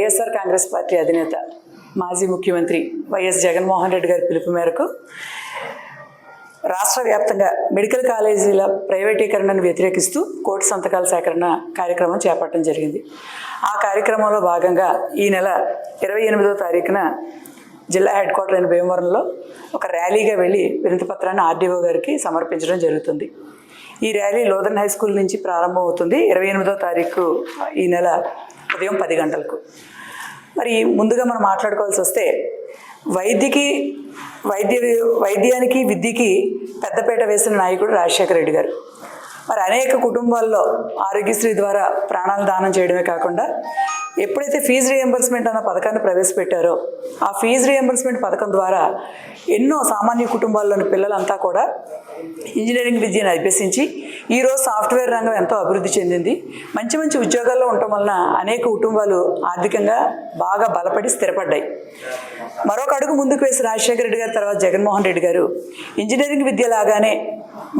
YSR Congress party అధినేత మాజీ ముఖ్యమంత్రి వైఎస్ జగన్మోహన్ రెడ్డి గారి పిలుపు మేరకు రాష్ట్ర వ్యాప్తంగా మెడికల్ కాలేజీల ప్రైవేటీకరణను వ్యతిరేకిస్తూ కోటి సంతకాల సేకరణ కార్యక్రమం చేపట్టడం జరిగింది. ఆ కార్యక్రమంలో భాగంగా ఈ నెల ఇరవై ఎనిమిదో తారీఖున జిల్లా హెడ్ క్వార్టర్ అయిన భీమవరంలో ఒక ర్యాలీగా వెళ్ళి వినతిపత్రాన్ని ఆర్డీఓ గారికి సమర్పించడం జరుగుతుంది. ఈ ర్యాలీ లోదన్ హై స్కూల్ నుంచి ప్రారంభం అవుతుంది ఇరవై ఎనిమిదో తారీఖు ఈ నెల ఉదయం పది గంటలకు. మరి ముందుగా మనం మాట్లాడుకోవాల్సి వస్తే వైద్యకి వైద్య వైద్యానికి విద్యకి పెద్దపేట వేసిన నాయకుడు రాజశేఖర రెడ్డి గారు. మరి అనేక కుటుంబాల్లో ఆరోగ్యశ్రీ ద్వారా ప్రాణాలు దానం చేయడమే కాకుండా ఎప్పుడైతే ఫీజు రియంబర్స్మెంట్ అన్న పథకాన్ని ప్రవేశపెట్టారో ఆ ఫీజు రియంబర్స్మెంట్ పథకం ద్వారా ఎన్నో సామాన్య కుటుంబాల్లోని పిల్లలంతా కూడా ఇంజనీరింగ్ విద్యను అభ్యసించి ఈరోజు సాఫ్ట్వేర్ రంగం ఎంతో అభివృద్ధి చెందింది. మంచి మంచి ఉద్యోగాల్లో ఉండటం వలన అనేక కుటుంబాలు ఆర్థికంగా బాగా బలపడి స్థిరపడ్డాయి. మరొక అడుగు ముందుకు వేసి రాజశేఖర రెడ్డి గారి తర్వాత జగన్మోహన్ రెడ్డి గారు ఇంజనీరింగ్ విద్య లాగానే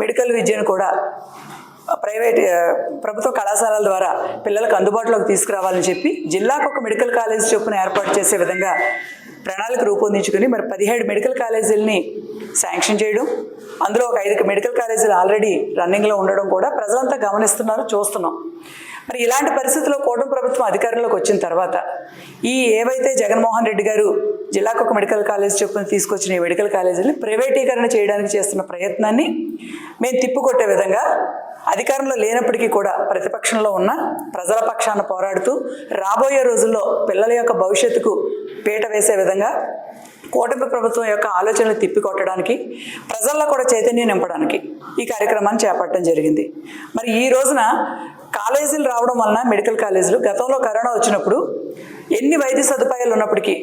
మెడికల్ విద్యను కూడా ప్రైవేట్ ప్రభుత్వ కళాశాలల ద్వారా పిల్లలకు అందుబాటులోకి తీసుకురావాలని చెప్పి జిల్లాకు ఒక మెడికల్ కాలేజ్ చొప్పున ఏర్పాటు చేసే విధంగా ప్రణాళిక రూపొందించుకుని మరి పదిహేడు మెడికల్ కాలేజీలని శాంక్షన్ చేయడం అందులో ఒక ఐదు మెడికల్ కాలేజీలు ఆల్రెడీ రన్నింగ్లో ఉండడం కూడా ప్రజలంతా గమనిస్తున్నారు చూస్తున్నాం. మరి ఇలాంటి పరిస్థితుల్లో కూటమి ప్రభుత్వం అధికారంలోకి వచ్చిన తర్వాత ఈ ఏవైతే జగన్మోహన్ రెడ్డి గారు జిల్లాకు ఒక మెడికల్ కాలేజ్ చొప్పున తీసుకొచ్చిన ఈ మెడికల్ కాలేజీని ప్రైవేటీకరణ చేయడానికి చేస్తున్న ప్రయత్నాన్ని మేము తిప్పుకొట్టే విధంగా అధికారంలో లేనప్పటికీ కూడా ప్రతిపక్షంలో ఉన్న ప్రజల పక్షాన పోరాడుతూ రాబోయే రోజుల్లో పిల్లల యొక్క భవిష్యత్తుకు పీట వేసే విధంగా కూటమి ప్రభుత్వం యొక్క ఆలోచనలు తిప్పికొట్టడానికి ప్రజల్లో కూడా చైతన్యం నింపడానికి ఈ కార్యక్రమాన్ని చేపట్టడం జరిగింది. మరి ఈ రోజున కాలేజీలు రావడం వలన మెడికల్ కాలేజీలు. గతంలో కరోనా వచ్చినప్పుడు ఎన్ని వైద్య సదుపాయాలు ఉన్నప్పటికీ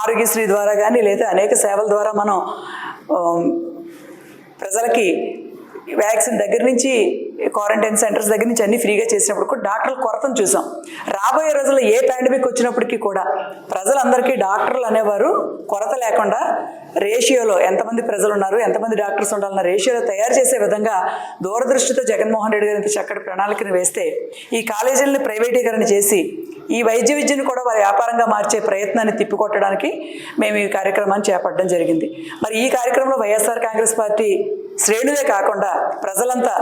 ఆరోగ్యశ్రీ ద్వారా కానీ లేదా అనేక సేవల ద్వారా మనం ప్రజలకి వ్యాక్సిన్ దగ్గర నుంచి క్వారంటైన్ సెంటర్స్ దగ్గర నుంచి అన్ని ఫ్రీగా చేసినప్పుడు కూడా డాక్టర్ల కొరతను చూసాం. రాబోయే రోజుల్లో ఏ పాండమిక్ వచ్చినప్పటికీ కూడా ప్రజలందరికీ డాక్టర్లు అనేవారు కొరత లేకుండా రేషియోలో ఎంతమంది ప్రజలు ఉన్నారు ఎంతమంది డాక్టర్స్ ఉండాలన్న రేషియోలో తయారు చేసే విధంగా దూరదృష్టితో జగన్మోహన్ రెడ్డి గారి చక్కటి ప్రణాళికను వేస్తే ఈ కాలేజీలను ప్రైవేటీకరణ చేసి ఈ వైద్య విద్యను కూడా వారి వ్యాపారంగా మార్చే ప్రయత్నాన్ని తిప్పికొట్టడానికి మేము ఈ కార్యక్రమాన్ని చేపట్టడం జరిగింది. మరి ఈ కార్యక్రమంలో వైఎస్ఆర్ కాంగ్రెస్ పార్టీ శ్రేణులే కాకుండా ప్రజలంతా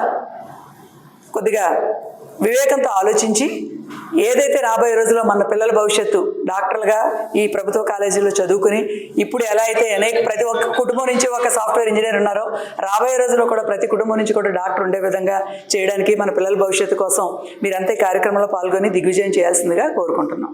కొద్దిగా వివేకంతో ఆలోచించి ఏదైతే రాబోయే రోజుల్లో మన పిల్లల భవిష్యత్తు డాక్టర్లుగా ఈ ప్రభుత్వ కాలేజీలో చదువుకుని ఇప్పుడు ఎలా అయితే అనేక ప్రతి ఒక్క కుటుంబం నుంచి ఒక సాఫ్ట్వేర్ ఇంజనీర్ ఉన్నారో రాబోయే రోజుల్లో కూడా ప్రతి కుటుంబం నుంచి కూడా డాక్టర్ ఉండే విధంగా చేయడానికి మన పిల్లల భవిష్యత్తు కోసం మీరంతా కార్యక్రమంలో పాల్గొని దిగ్విజయం చేయాల్సిందిగా కోరుకుంటున్నాం.